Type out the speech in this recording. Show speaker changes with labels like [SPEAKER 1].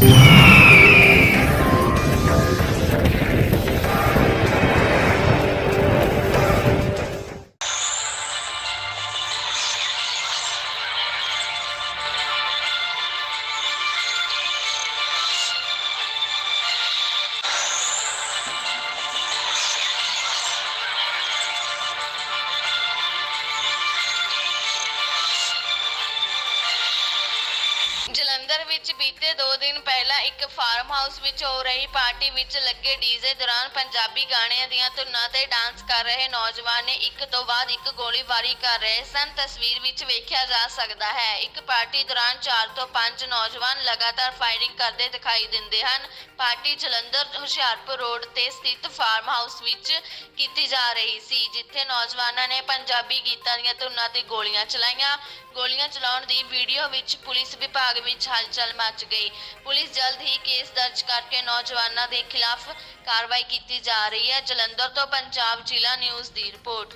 [SPEAKER 1] Thank. Jalandhar ਵਿੱਚ ਬੀਤੇ 2 ਦਿਨ ਪਹਿਲਾਂ ਇੱਕ ਫਾਰਮ ਹਾਊਸ ਵਿੱਚ ਹੋ ਰਹੀ ਪਾਰਟੀ ਵਿੱਚ ਲੱਗੇ ਡੀਜ਼ੇ ਦੌਰਾਨ ਪੰਜਾਬੀ ਗਾਣਿਆਂ ਦੀਆਂ ਧੁਨਾਂ ਤੇ ਡਾਂਸ ਕਰ ਰਹੇ ਨੌਜਵਾਨ ਨੇ ਇੱਕ ਤੋਂ ਬਾਅਦ ਇੱਕ ਗੋਲੀਬਾਰੀ ਕਰ ਰਹੇ ਸਨ। ਤਸਵੀਰ ਵਿੱਚ ਵੇਖਿਆ ਜਾ ਸਕਦਾ ਹੈ, ਇੱਕ ਪਾਰਟੀ ਦੌਰਾਨ 4 ਤੋਂ 5 ਨੌਜਵਾਨ ਲਗਾਤਾਰ ਫਾਇਰਿੰਗ ਕਰਦੇ ਦਿਖਾਈ ਦਿੰਦੇ ਹਨ। ਪਾਰਟੀ ਜਲੰਧਰ, ਹੁਸ਼ਿਆਰਪੁਰ ਰੋਡ ਤੇ ਸਥਿਤ ਫਾਰਮ ਹਾਊਸ ਵਿੱਚ ਕੀਤੀ ਜਾ ਰਹੀ ਸੀ, ਜਿੱਥੇ ਨੌਜਵਾਨਾਂ ਨੇ ਪੰਜਾਬੀ ਗੀਤਾਂ ਦੀਆਂ ਧੁਨਾਂ ਤੇ ਗੋਲੀਆਂ ਚਲਾਈਆਂ। ਗੋਲੀਆਂ ਚਲਾਉਣ ਦੀ ਵੀਡੀਓ ਵਿੱਚ ਪੁਲਿਸ ਵਿਭਾਗ ਵਿੱਚ ਹਲਚਲ ਮਚ ਗਈ। ਪੁਲਿਸ ਜਲਦ ਹੀ ਕੇਸ ਦਰਜ ਕਰਕੇ ਨੌਜਵਾਨਾਂ ਦੇ ਖਿਲਾਫ ਕਾਰਵਾਈ ਕੀਤੀ ਜਾ ਰਹੀ ਹੈ। ਜਲੰਧਰ ਤੋਂ ਪੰਜਾਬ ਜ਼ਿਲ੍ਹਾ ਨਿਊਜ਼ ਦੀ ਰਿਪੋਰਟ।